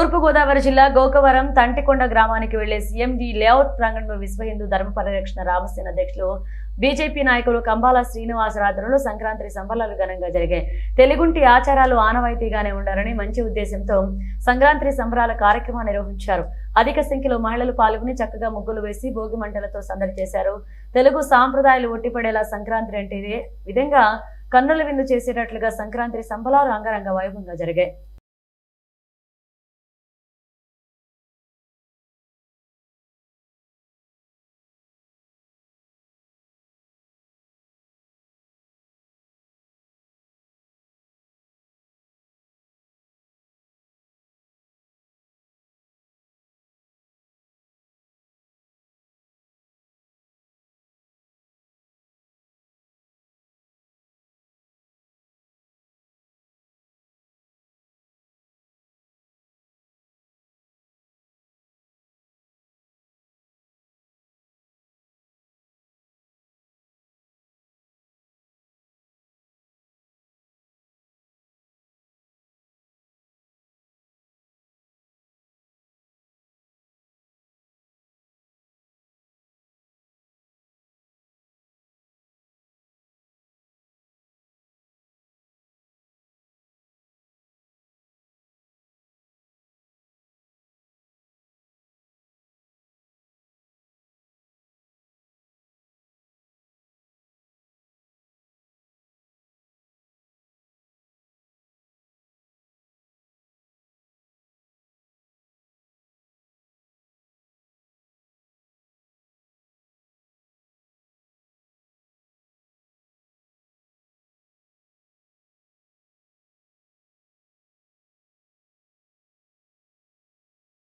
తూర్పుగోదావరి జిల్లా గోకవరం తంటికొండ గ్రామానికి వెళ్ళే సీఎండి లేఅవుట్ ప్రాంగణంలో విశ్వ హిందూ ధర్మ పరిరక్షణ రామసేన అధ్యక్షులు బీజేపీ నాయకులు కంబాల శ్రీనివాస ఆధ్వర్యంలో సంక్రాంతి సంబరాలు ఘనంగా జరిగాయి. తెలుగుంటి ఆచారాలు ఆనవాయితీగానే ఉండాలని మంచి ఉద్దేశంతో సంక్రాంతి సంబరాల కార్యక్రమం నిర్వహించారు. అధిక సంఖ్యలో మహిళలు పాల్గొని చక్కగా ముగ్గులు వేసి భోగి మంటలతో సందడి చేశారు. తెలుగు సాంప్రదాయాలు ఒట్టిపడేలా సంక్రాంతి అంటే విధంగా కన్నుల విందు చేసేటట్లుగా సంక్రాంతి సంబరాలు అంగరంగ వైభవంగా జరిగాయి.